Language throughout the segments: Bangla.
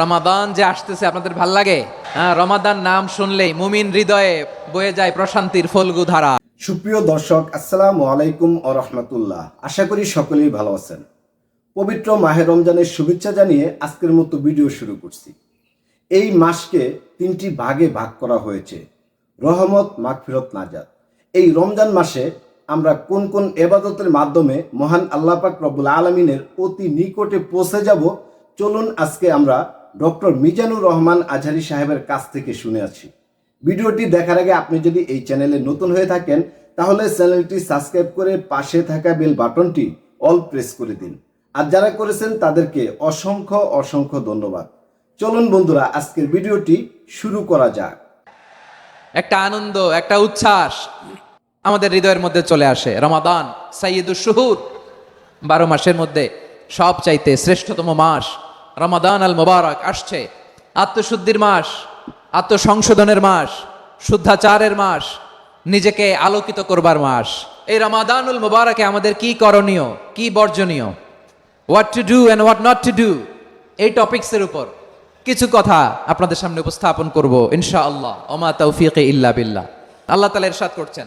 রমাদান যে আসতেছে, আপনাদের ভালো লাগে? হ্যাঁ রমাদান নাম শুনলেই মুমিন হৃদয়ে বয়ে যায় প্রশান্তির ফলগু ধারা। সুপ্রিয় দর্শক, আসসালামু আলাইকুম ও রহমতুল্লাহ। আশা করি সকলেই ভালো আছেন। পবিত্র মাহে রমজানের শুভেচ্ছা জানিয়ে আজকের মতো ভিডিও শুরু করছি। এই মাসকে তিনটি ভাগে ভাগ করা হয়েছে। রহমত, মাগফিরত নাজাদ এই রমজান মাসে আমরা কোন কোন এবাদতের মাধ্যমে মহান আল্লাহ পাক রব্বুল আলমিনের অতি নিকটে পৌঁছে যাব? চলুন আজকে আমরা ডক্টর মিজানুর রহমান আজহারি সাহেবের কাছ থেকে শুনে আছি। ভিডিওটি দেখার আগে আপনি যদি এই চ্যানেলে নতুন হয়ে থাকেন, তাহলে চ্যানেলটি সাবস্ক্রাইব করে পাশে থাকা বেল বাটনটি অল প্রেস করে দিন। আর যারা করেছেন, তাদেরকে অসংখ্য অসংখ্য ধন্যবাদ। চলুন বন্ধুরা, আজকের ভিডিওটি শুরু করা যাক। একটা আনন্দ, একটা উচ্ছ্বাস আমাদের হৃদয়ের মধ্যে চলে আসে। রমাদান সাইয়দুর শুহুর বারো মাসের মধ্যে সব চাইতে শ্রেষ্ঠতম মাস। রমাদান আল মোবারক আসছে। আত্মশুদ্ধির মাস, আত্মসংশোধনের মাস, শুদ্ধাচারের মাস, নিজেকে আলোকিত করবার মাস। এই রমাদানুল মোবারকে আমাদের কি করণীয়, কি বর্জনীয়? What to do and what not to do এই টপিক্সের উপর কিছু কথা আপনাদের সামনে উপস্থাপন করব ইনশা আল্লাহ ওমা তৌফিক ইল্লা বিল্লাহ। আল্লাহ তালা ইরশাদ করছেন।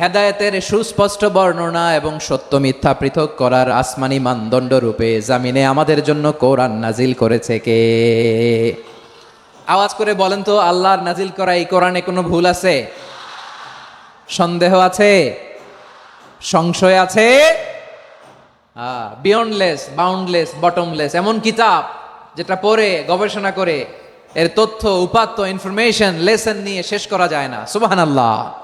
হেদায়েতের সুস্পষ্ট বর্ণনা এবং সত্য মিথ্যা পৃথক করার আসমানি মানদণ্ড রূপে জামিনে আমাদের জন্য কোরআন নাজিল করেছে কে? আওয়াজ করে বলেন তো, আল্লাহর নাজিল করা এই কোরআনে কোনো ভুল আছে? সন্দেহ আছে? সংশয় আছে? বিয়ন্ডলেস বাউন্ডলেস বটমলেস এমন কিতাব যেটা পড়ে, গবেষণা করে, এর তথ্য, উপাত্ত ইনফরমেশন লেসন নিয়ে শেষ করা যায় না। সুবাহান আল্লাহ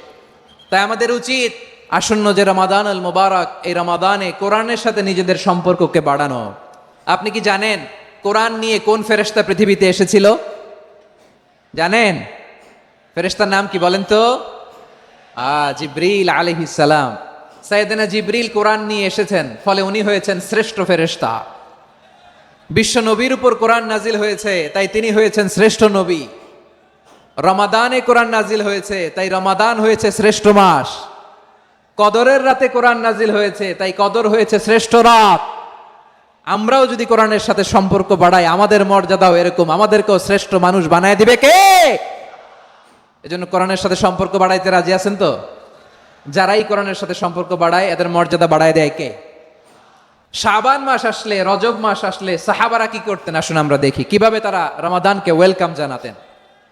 তাই আমাদের উচিত আসন্ন যে রমাদান আল মুবারক, এই রমাদানে কোরআনের সাথে নিজেদের সম্পর্ককে বাড়ানো। আপনি কি জানেন কোরআন নিয়ে কোন ফেরেশতা পৃথিবীতে এসেছিল? জানেন? ফেরেশতার নাম কি বলেন তো? আ, জিব্রিল সালাম। সাইয়েদনা জিব্রিল কোরআন নিয়ে এসেছেন, ফলে উনি হয়েছেন শ্রেষ্ঠ ফেরেশতা। বিশ্ব নবীর উপর কোরআন নাজিল হয়েছে, তাই তিনি হয়েছেন শ্রেষ্ঠ নবী। রমাদানে কোরআন নাজিল হয়েছে, তাই রমাদান হয়েছে শ্রেষ্ঠ মাস। কদরের রাতে কোরআন নাজিল হয়েছে, তাই কদর হয়েছে শ্রেষ্ঠ রাত। আমরাও যদি কোরআনের সাথে সম্পর্ক বাড়াই, আমাদের মর্যাদাও এরকম, আমাদেরকেও শ্রেষ্ঠ মানুষ বানায় দিবে কে? এজন্য কোরআনের সাথে সম্পর্ক বাড়াইতে রাজি আছেন তো? যারাই কোরআনের সাথে সম্পর্ক বাড়ায়, এদের মর্যাদা বাড়ায় দেয় কে? শাবান মাস আসলে, রজব মাস আসলে, সাহাবারা কি করতেন? আসুন আমরা দেখি। কীভাবে তারা রমাদানকে ওয়েলকাম জানাতেন?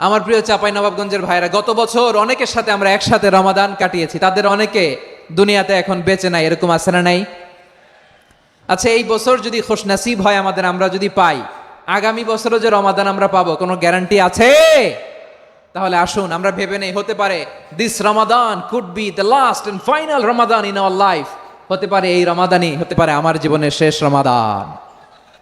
আমার প্রিয় চাপাই নবাবগঞ্জের ভাইরা, গত বছর অনেকের সাথে আমরা একসাথে রমাদান কাটিয়েছি। তাদের অনেকে দুনিয়াতে এখন বেঁচে নাই, এরকম আছে না নাই? আচ্ছা এই বছর যদি খোশ নাসিব হয় আমাদের, আমরা যদি পাই, আগামী বছরও যে রমাদান আমরা পাবো, কোনো গ্যারান্টি আছে? তাহলে আসুন, আমরা ভেবে নেই, হতে পারে this Ramadan could be the last and final Ramadan in our life হতে পারে এই রমাদানই, হতে পারে আমার জীবনের শেষ রমাদান।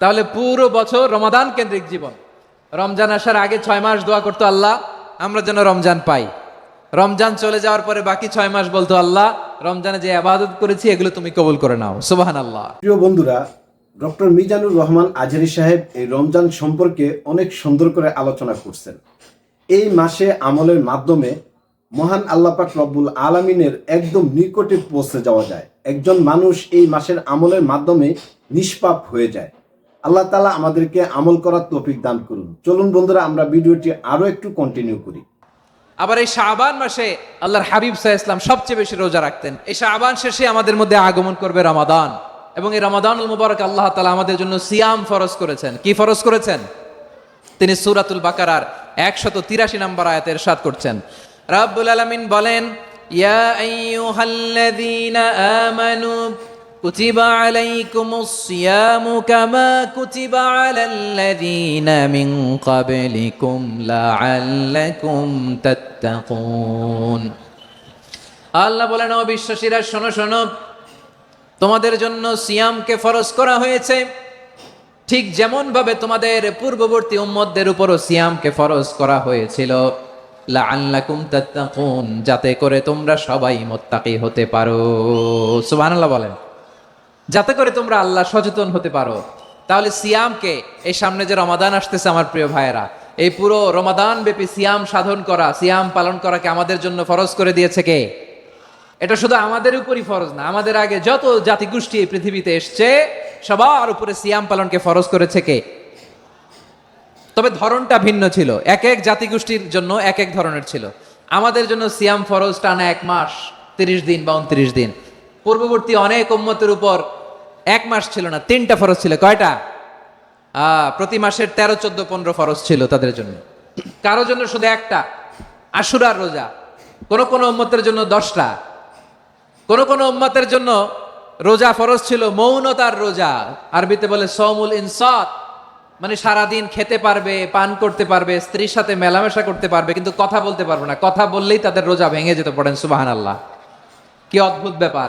তাহলে পুরো বছর রমাদান কেন্দ্রিক জীবন। রমজান আসার আগে ছয় মাস দোয়া করতো আল্লাহ, আমরা যেন রমজান পাই। রমজান চলে যাওয়ার পরে বাকি ছয় মাস বলতো আল্লাহ, রমজানে যে আবাদত করেছি, এগুলো তুমি কবুল করে নাও। সুবাহান আল্লাহ প্রিয় বন্ধুরা, ডক্টর মিজানুর রহমান আজহারি সাহেব এই রমজান সম্পর্কে অনেক সুন্দর করে আলোচনা করছেন। এই মাসে আমলের মাধ্যমে মহান আল্লাপাক রব্বুল আলমিনের একদম নিকটে পৌঁছে যাওয়া যায়। একজন মানুষ এই মাসের আমলের মাধ্যমে নিষ্পাপ হয়ে যায়। আল্লাহ তালা আমাদেরকে আমল করার তৌফিক দান করুন। চলুন বন্ধুরা, আমরা ভিডিওটি আরও একটু কন্টিনিউ করি। আবার এই শাহবান মাসে আল্লাহর হাবিব সাহা ইসলাম সবচেয়ে বেশি রোজা রাখতেন। এই শাহবান শেষে আমাদের মধ্যে আগমন করবে রমাদান। এবং এই রমাদানুল মুবারক আল্লাহ তালা আমাদের জন্য সিয়াম ফরজ করেছেন। কি ফরজ করেছেন? তিনি সুরাতুল বাকারার একশত তিরাশি নম্বর আয়াতের সাত করছেন। রাব্বুল আলামিন বলেন আমানু কুতিবা আলাইকুমুস সিয়ামু কামা কুতিবা আলাল্লাযীনা মিন ক্বাবলিকুম লাআল্লাকুম তাত্তাকুন আল্লাহ বলেন, ও বিশ্বাসীরা, শোনো শোনো। তোমাদের জন্য সিয়ামকে ফরজ করা হয়েছে। ঠিক যেমন ভাবে তোমাদের পূর্ববর্তী উম্মতদের উপরও সিয়ামকে ফরজ করা হয়েছিল। লাআল্লাকুম তাত্তাকুন, যাতে করে তোমরা সবাই মুত্তাকি হতে পারো। সুবহানাল্লাহ বলেন। যাতে করে তোমরা আল্লাহ সচেতন হতে পারো। তাহলে সিয়ামকে, এই সামনে যে রমাদান আসতেছে আমার প্রিয় ভাইয়েরা, এই পুরো রমাদান ব্যাপী সিয়াম সাধন করা, সিয়াম পালন করাকে আমাদের জন্য ফরজ করে দিয়েছে কে? এটা শুধু আমাদের উপরই ফরজ না, আমাদের আগে যত জাতিগোষ্ঠী এই পৃথিবীতে এসছে, সবার উপরে সিয়াম পালনকে ফরজ করেছে কে? তবে ধরনটা ভিন্ন ছিল, এক এক জাতিগোষ্ঠীর জন্য এক এক ধরনের ছিল। আমাদের জন্য সিয়াম ফরজ টানা এক মাস, তিরিশ দিন বা উনত্রিশ দিন। পূর্ববর্তী অনেক উম্মতের উপর এক মাস ছিল না, তিনটা ফরজ ছিল। কয়টা? প্রতি মাসের তেরো, চোদ্দ, পনেরো ফরজ ছিল তাদের জন্য। কারও জন্য শুধু একটা, আশুরার রোজা। কোন কোন উম্মতের জন্য দশটা। কোন কোন উম্মতের জন্য রোজা ফরজ ছিল মৌনতার রোজা। আরবিতে বলে সৌমুল ইনসাত। মানে সারাদিন খেতে পারবে, পান করতে পারবে, স্ত্রীর সাথে মেলামেশা করতে পারবে, কিন্তু কথা বলতে পারবে না। কথা বললেই তাদের রোজা ভেঙে যেতে পারেন সুবাহান আল্লাহ কি অদ্ভুত ব্যাপার।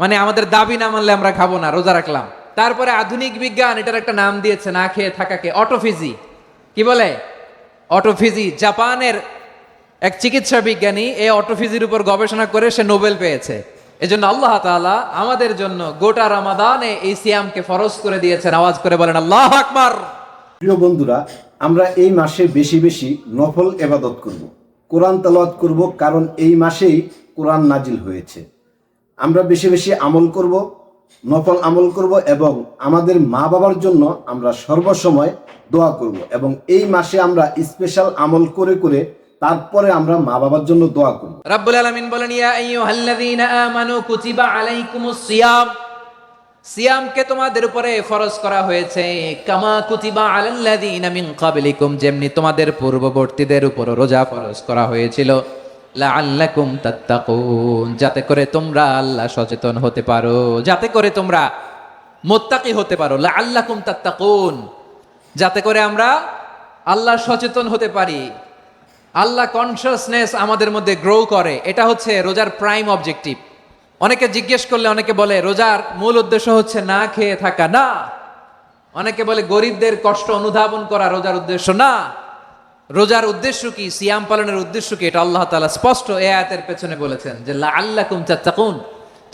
মানে আমাদের দাবি না মানলে আমরা খাব না, রোজা রাখলাম। তারপরে আধুনিক বিজ্ঞান, এটার একটা নাম দিয়েছে, না খেয়ে থাকাকে, অটোফিজি। কি বলে? অটোফিজি, জাপানের এক চিকিৎসা বিজ্ঞানী এই অটোফিজির উপর গবেষণা করে সে নোবেল পেয়েছে। এজন্য আল্লাহ তাআলা আমাদের জন্য গোটা রামাদানে এই সিয়ামকে ফরজ করে দিয়েছেন। আওয়াজ করে বলেন, আল্লাহ আকবার! প্রিয় বন্ধুরা, আমরা এই মাসে বেশি বেশি নফল এবাদত করব। কোরআন তালাওয়াত করব কারণ এই মাসেই কোরআন নাজিল হয়েছে। আমরা বেশি বেশি আমল করব, নফল আমল করব এবং আমাদের মা বাবার জন্য আমরা সর্বসময় দোয়া করব এবং এই মাসে আমরা স্পেশাল আমল করে করে তারপরে আমরা মা বাবার জন্য দোয়া করব। রাব্বুল আলামিন বলেন, ইয়া আইয়ুহাল্লাযীনা আমানু কুতিবা আলাইকুমুস সিয়াম। সিয়ামকে তোমাদের উপরে ফরজ করা হয়েছে। কামা কুতিবা আলাল্লাযীনা মিন ক্বাবলিকুম, যেমনি তোমাদের পূর্ববর্তীদের উপর রোজা ফরজ করা হয়েছিল। লাআল্লাকুম তাত্তাকুন, যাতে করে তোমরা আল্লাহ সচেতন হতে পারো, যাতে করে তোমরা মোত্তাকি হতে পারো, লাআল্লাকুম তাত্তাকুন, যাতে করে আমরা আল্লাহ সচেতন হতে পারি। আল্লাহ কনসিয়াসনেস আমাদের মধ্যে গ্রো করে, এটা হচ্ছে রোজার প্রাইম অবজেক্টিভ অনেকে জিজ্ঞেস করলে, অনেকে বলে, রোজার মূল উদ্দেশ্য হচ্ছে না খেয়ে থাকা, না। অনেকে বলে, গরিবদের কষ্ট অনুধাবন করা রোজার উদ্দেশ্য না। রোজার উদ্দেশ্য কি? সিয়াম পালনের উদ্দেশ্য কি? এটা আল্লাহ তাআলা স্পষ্ট এ আয়াতের পেছনে বলেছেন যে আল্লাহ কুম চাত্তাকুন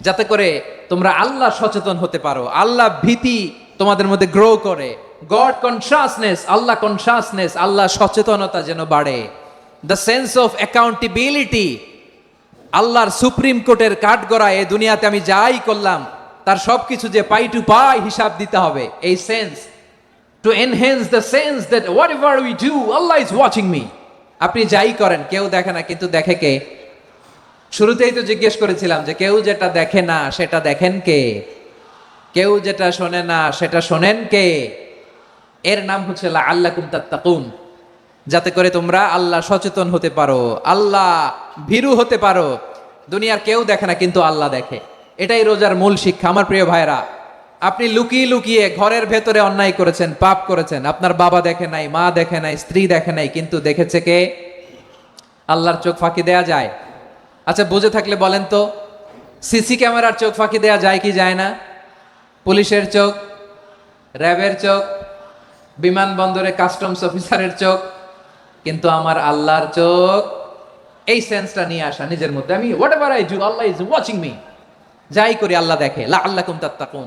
যাতে করে তোমরা আল্লাহ সচেতন হতে পারো। আল্লাহ ভীতি তোমাদের মধ্যে গ্রো করে। গড কনসাসনেস আল্লাহ কনসাসনেস আল্লাহ সচেতনতা যেন বাড়ে। দ্য সেন্স অফ অ্যাকাউন্টেবিলিটি আল্লাহর সুপ্রিম কোর্টের কাঠগড়া এ দুনিয়াতে আমি যাই করলাম, তার সবকিছু যে পাই টু পাই হিসাব দিতে হবে। এই sense to enhance the sense that whatever we do Allah is watching me আপনি যাই করেন, কেউ দেখে না, কিন্তু দেখে কে? শুরুতেই তো জিজ্ঞেস করেছিলাম যে কেউ যেটা দেখে না, সেটা দেখেন কে? কেউ যেটা শোনে না, সেটা শোনেন কে? এর নাম হচ্ছে আল্লাহ কুমতাত্তাকুন যাতে করে তোমরা আল্লাহ সচেতন হতে পারো, আল্লাহ ভীরু হতে পারো। দুনিয়ার কেউ দেখে না, কিন্তু আল্লাহ দেখে। এটাই রোজার মূল শিক্ষা, আমার প্রিয় ভাইরা আপনি লুকিয়ে লুকিয়ে ঘরের ভেতরে অন্যায় করেছেন, পাপ করেছেন। আপনার বাবা দেখে নাই, মা দেখে নাই, স্ত্রী দেখে নাই, কিন্তু দেখেছে কে? আল্লাহর চোখ ফাঁকি দেয়া যায়। আচ্ছা বুঝে থাকলে বলেন তো, সিসি ক্যামেরার চোখ ফাঁকি দেয়া যায় কি যায় না? পুলিশের চোখ, র্যাবের চোখ, বিমানবন্দরে কাস্টমস অফিসারের চোখ, কিন্তু আমার আল্লাহর চোখ, এই সেন্সটা নিয়ে আসা নিজের মধ্যে। আমি whatever I do Allah is watching me যাই করি আল্লাহ দেখে। লা আল্লাহ কুম তাত্তাকুন।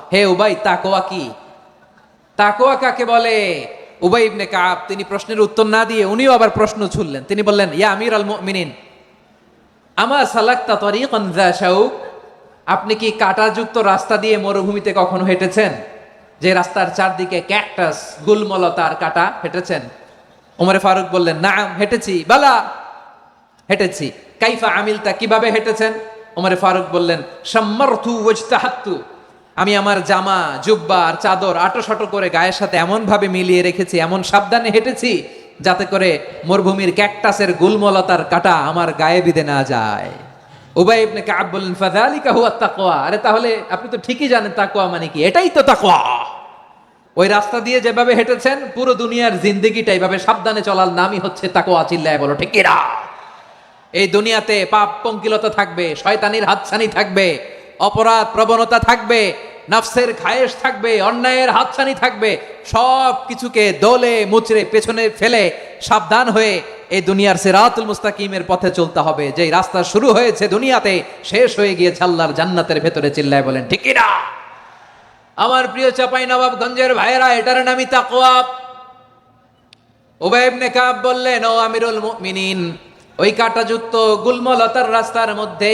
হে উবাই, তাকওয়া কি? তাকোয়া কাকে বলে? উবাই ইবনে কাব, তিনি প্রশ্নের উত্তর না দিয়ে উনিও আবার প্রশ্ন ছুড়লেন। তিনি বললেন, ইয়া আমির আল মুমিনিন, আমা সালাক্তা তরিকান যা শাউক আপনি কি কাঁটাযুক্ত রাস্তা দিয়ে মরুভূমিতে কখনো হেঁটেছেন? যে রাস্তার চারদিকে ক্যাকটাস, গুলমলতার কাটা হেঁটেছেন? ওমরে ফারুক বললেন না হেঁটেছি, বালা, হেঁটেছি। কাইফা আমিলতা কীভাবে হেঁটেছেন? ওমরে ফারুক বললেন সম্মার্থু ওজতাহাত্তু আমি আমার জামা, জুব্বা আর চাদর আটো সাটো করে গায়ের সাথে এমন ভাবে মিলিয়ে রেখেছি, এমন সাবধানে হেঁটেছি যাতে করে মরুভূমির ক্যাকটাসের গুলমলতার কাটা আমার গায়ে বিধে না যায়। উবাই ইবনে কাব বললেন, ফাযালিকা হুয়া তাকওয়া। আরে তাহলে আপনি তো ঠিকই জানেন তাকওয়া মানে কি। এটাই তো তাকওয়া। ওই রাস্তা দিয়ে যেভাবে হেঁটেছেন, পুরো দুনিয়ার জিন্দেগিটা এইভাবে সাবধানে চলার নামই হচ্ছে তাকওয়া চিল্লায় বলো, ঠিক এই দুনিয়াতে পাপ পঙ্কিলতা থাকবে, শয়তানির হাতছানি থাকবে অপরাধ প্রবণতা থাকবে, নফসের খায়েশ থাকবে, অন্যায়ের হাতছানি থাকবে, সব কিছুকে দোলে, মুচড়ে, পেছনে ফেলে সাবধান হয়ে এই দুনিয়ার সিরাতুল মুস্তাকিমের পথে চলতে হবে। যে রাস্তা শুরু হয়েছে দুনিয়াতে, শেষ হয়ে গিয়েছে আল্লাহর জান্নাতের ভেতরে চিল্লায় বলেন, ঠিক না আমার প্রিয় চাপাই নবাবগঞ্জের ভাইয়েরা, এটার নামই তাকওয়া। উবাই ইবনে কাব বললেন, ও আমিরুল মুমিনিন, ওই কাটাযুক্ত গুলমলতার রাস্তার মধ্যে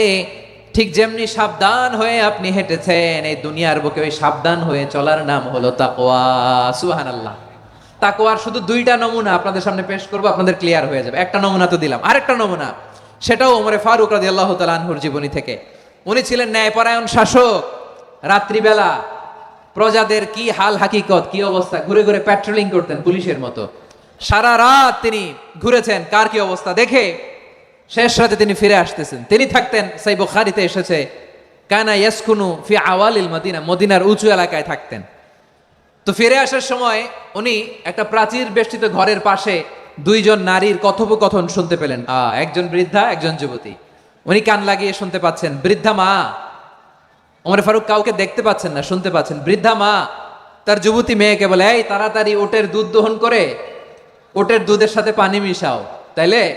ঠিক যেমনি সাবধান হয়ে আপনি হেঁটেছেন, এই দুনিয়ার বুকে ওই সাবধান হয়ে চলার নাম হলো তাকওয়া। সুবহানাল্লাহ। তাকওয়ার শুধু দুইটা নমুনা আপনাদের সামনে পেশ করব, আপনাদের ক্লিয়ার হয়ে যাবে। একটা নমুনা তো দিলাম। আরেকটা নমুনা, সেটাও ওমরে ফারুক রাদিয়াল্লাহু আল্লাহ আনহুর জীবনী থেকে। উনি ছিলেন ন্যায়পরায়ণ শাসক। রাত্রিবেলা প্রজাদের কি হাল হাকিকত, কি অবস্থা? ঘুরে ঘুরে প্যাট্রোলিং করতেন পুলিশের মতো। সারা রাত তিনি ঘুরেছেন, কার কি অবস্থা? দেখে শেষ রাতে তিনি ফিরে আসতেছেন। তিনি থাকতেন সেই বুখারিতে এসেছে কানা ইয়াসকুনু ফি আওয়ালিল মদিনা মদিনার উঁচু এলাকায় থাকতেন। তো ফিরে আসার সময় উনি একটা প্রাচীর বেষ্টিত ঘরের পাশে দুইজন নারীর কথোপকথন শুনতে পেলেন। আহ, একজন বৃদ্ধা একজন যুবতী। উনি কান লাগিয়ে শুনতে পাচ্ছেন বৃদ্ধা মা। ওমর ফারুক কাউকে দেখতে পাচ্ছেন না শুনতে পাচ্ছেন বৃদ্ধা মা। তার যুবতী মেয়েকে বলে এই তাড়াতাড়ি ওটের দুধ দহন করে ওটের দুধের সাথে পানি মিশাও। তাইলে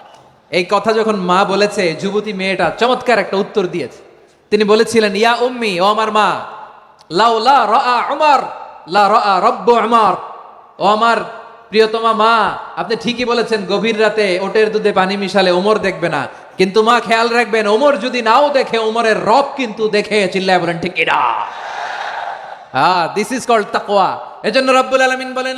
এই কথা যখন মা বলেছে, যুবতী মেয়েটা চমৎকার একটা উত্তর দিয়েছে। তিনি বলেছিলেন, ইয়া উম্মি, ও আমার মা, লাউ লা রা উমর, লা রা রব্ব আমার ও আমার প্রিয়তমা মা, আপনি ঠিকই বলেছেন, গভীর রাতে ওটের দুধে পানি মিশালে ওমর দেখবে না। কিন্তু মা, খেয়াল রাখবেন ওমর যদি নাও দেখে ওমরের রব কিন্তু দেখে চিল্লায় বলেন, ঠিক এটা। হ্যাঁ দিস ইজ কল্ড তাকওয়া। এজন্য রব্বুল আলামিন বলেন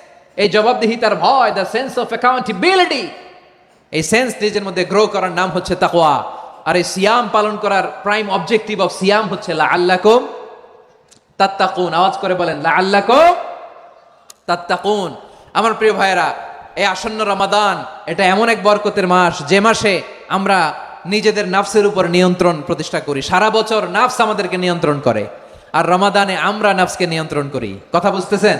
এই জবাবদিহিতার ভয় দ্য সেন্স অফ অ্যাকাউন্টেবিলিটি এই সেন্স নিজের মধ্যে গ্রো করার নাম হচ্ছে তাকোয়া আর এই সিয়াম পালন করার প্রাইম অবজেক্টিভ অফ সিয়াম হচ্ছে লা আল্লাকুম তাত্তাকুন। আওয়াজ করে বলেন লা আল্লাকুম তাত্তাকুন। আমার প্রিয় ভাইয়েরা, এই আসন্ন রমাদান, এটা এমন এক বরকতের মাস। যে মাসে আমরা নিজেদের নাফসের উপর নিয়ন্ত্রণ প্রতিষ্ঠা করি। সারা বছর নাফস আমাদেরকে নিয়ন্ত্রণ করে। আর রমাদানে আমরা নাফসকে নিয়ন্ত্রণ করি। কথা বুঝতেছেন?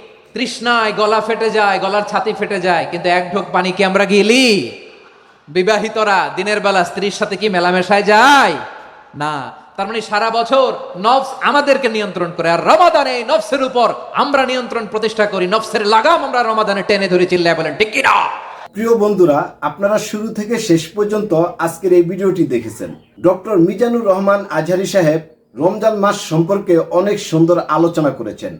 তৃষ্ণায় গলা ফেটে যায়, গলার ছাতি ফেটে যায়, কিন্তু এক ঢোক পানি কি আমরা গিলি? বিবাহিতরা, দিনের বেলা স্ত্রীর সাথে কি মেলামেশায় যায়? না। তার মানে সারা বছর নফস আমাদেরকে নিয়ন্ত্রণ করে, আর রমাদানে নফসের উপর আমরা নিয়ন্ত্রণ প্রতিষ্ঠা করি, নফসের লাগাম আমরা রমাদানে টেনে ধরে চিল্লায় বলেন, ঠিক কিনা? প্রিয় বন্ধুরা, আপনারা শুরু থেকে শেষ পর্যন্ত আজকের এই ভিডিওটি দেখেছেন। ডক্টর মিজানুর রহমান আজহারি সাহেব রমজান মাস সম্পর্কে অনেক সুন্দর আলোচনা করেছেন।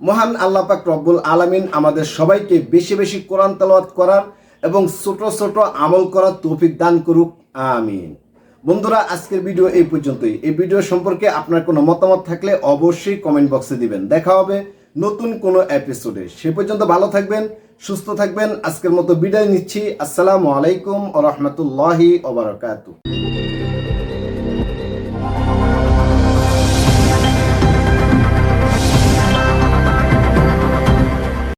মহান আল্লাহ পাক রব্বুল আলামিন আমাদের সবাইকে বেশি বেশি কোরআন তালাওয়াত করার এবং ছোট ছোট আমল করার তৌফিক দান করুক। আমিন। বন্ধুরা, আজকের ভিডিও এই পর্যন্তই। এই ভিডিও সম্পর্কে আপনার কোনো মতামত থাকলে অবশ্যই কমেন্ট বক্সে দিবেন। দেখা হবে নতুন কোনো এপিসোডে সে পর্যন্ত ভালো থাকবেন, সুস্থ থাকবেন। আজকের মতো বিদায় নিচ্ছি। আসসালামু আলাইকুম ও রহমতুল্লাহি ওবরাকাতু